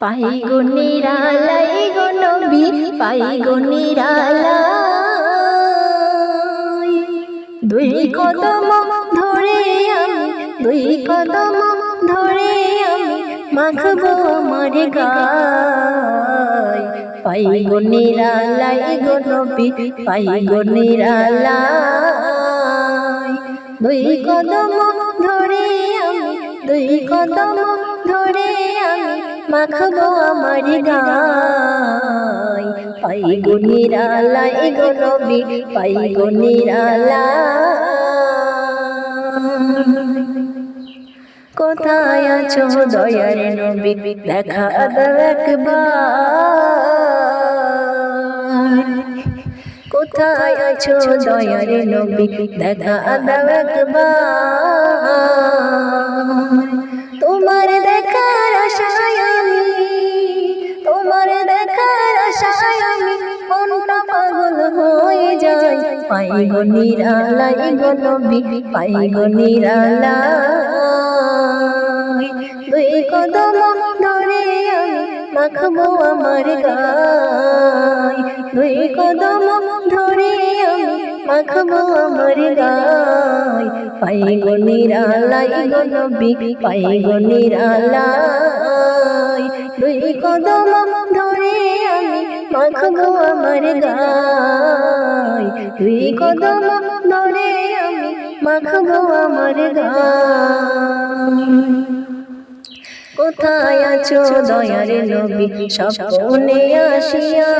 পাই গো নিরালাই গো নবী পাই গো নিরালাই দুই কদম ধরে আমি, দুই কদম ধরে আমি মাখবো আমার গায় পাই গো নিরালাই গো নবী পাই গো নিরালাই দুই কদম ধরে আমি, দুই কদম ধরে আমি মাখবো আমার পাই গো নিরালাই গো নবী পাই গো নিরালাই কোথায় আছো দয়ার নবী? দেখা দাও কোথায় আছো দয়ার নবী? দেখা দাও একবার। হয়ে যায়। পাই গো নিরালাই গো পাই গো নিরালাই দুই কদম ধরে আমি মাখবো আমার গায় দুই কদম ধরে আমি মাখবো আমার গায় পাই গো নিরালাই গো নবী পাই গো নিরালাই দুই কদম ধরে আমি মাখবো আমার গায় দুই আমি মাখবো আমার গায় কোথায় আছো দয়ার নবী? স্বপ্নে আসিয়া।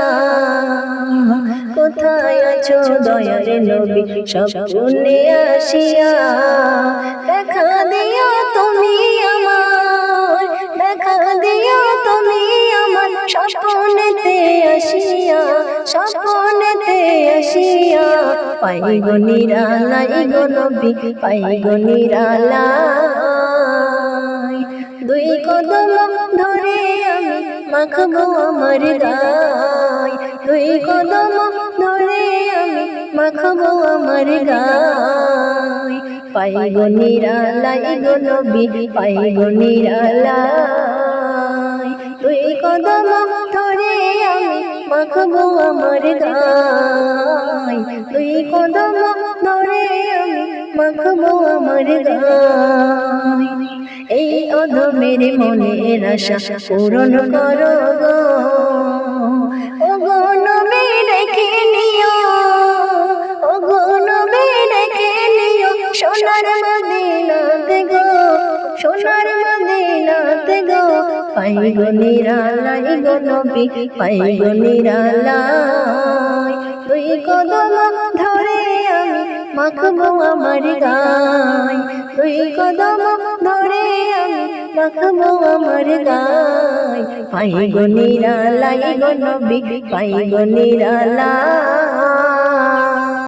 কোথায় আছো দয়ার নবী? স্বপ্নে আসিয়া। দেখা দিও তুমি পাই গো নিরালাই গো নবী পাই গো নিরালাই দুই কদম ধরে আমি মাখবো আমার গায় দুই কদম ধরে আমি মাখবো আমার গায় পাই গো নিরালাই গো নবী পাই গো নিরালাই দুই কদম ধরে আমি মাখবো আমার গায় দুই কদম ধরে আমি মাখবো আমার গায় এই অধমের মনের আশা পূরণ করো গো। ও গো নবী রেখে নিও। ও গো নবী রেখে নিও। সোনার মদিনাতে গো, সোনার মদিনাতে গো। পাই গো নিরালাই গো নবী পাই গো নিরালাই। দুই কদম ধরে আমি মাখবো আমার গায়। দুই কদম ধরে আমি মাখবো আমার গায়। পাই নিরালাই গো নবী পাই গো নিরালাই।